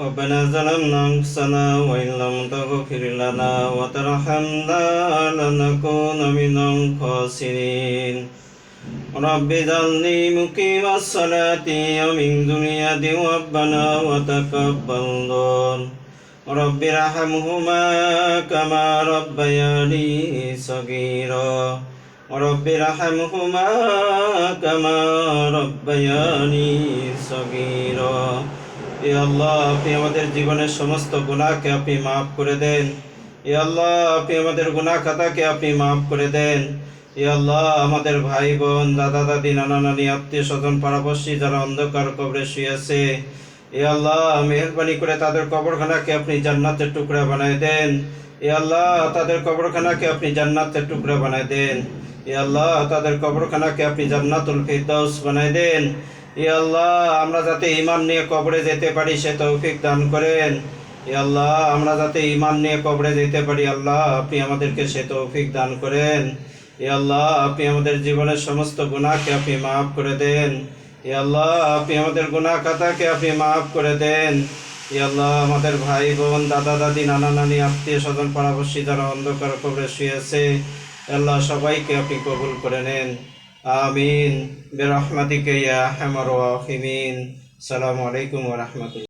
ربنا ظلمنا أنفسنا وإن لم تغفر لنا وترحمنا لنكون من الخاسرين رب اجعلني مقيم الصلاة ومن ذريتي ربنا وتقبل دعاء رب ارحمهما كما ربياني صغيرا رب ارحمهما كما ربياني صغيرا এ আল্লাহ, আপনি আমাদের জীবনের সমস্ত গুনাহকে আপনি মাফ করে দেন। এ আল্লাহ, আপনি আমাদের গুনাহ খাতাকে আপনি মাফ করে দেন। এ আল্লাহ, আমাদের ভাই বোন দাদা, দাদি, নানা, নানি, আত্মীয় স্বজন, পাড়াপড়শি যারা অন্ধকার কবরে শুয়েছে এ আল্লাহ, মেহরবানি করে তাদের কবরখানাকে আপনি জান্নাতের টুকরা বানায় দেন। এ আল্লাহ, তাদের কবরখানাকে আপনি জান্নাতের টুকরা বানায় দেন। এ আল্লাহ, তাদের কবরখানাকে আপনি জান্নাতুল ফিরদাউস বানায় দেন। এ আল্লাহ, আমরা যাতে ইমান নিয়ে কবরে যেতে পারি, সে তৌফিক দান করেন। এ আল্লাহ, আমরা যাতে ইমান নিয়ে কবরে যেতে পারি, আল্লাহ, আপনি আমাদেরকে সে তৌফিক দান করেন। এ আল্লাহ, আপনি আমাদের জীবনের সমস্ত গুনাহকে আপনি মাফ করে দেন। এ আল্লাহ, আপনি আমাদের গুনাহ খাতাকে আপনি মাফ করে দেন। এ আল্লাহ, আমাদের ভাই বোন, দাদা দাদি, নানা নানি, আত্মীয় স্বজন, পাড়াপড়শি যারা অন্ধকার কবরে শুয়েছে আল্লাহ, সবাইকে আপনি কবুল করে নেন। আমিন। বেরহমাতিকে ইয়া হামার রাহিমিন। সালামু আলাইকুম ওয়া রাহমাতুল্লাহ।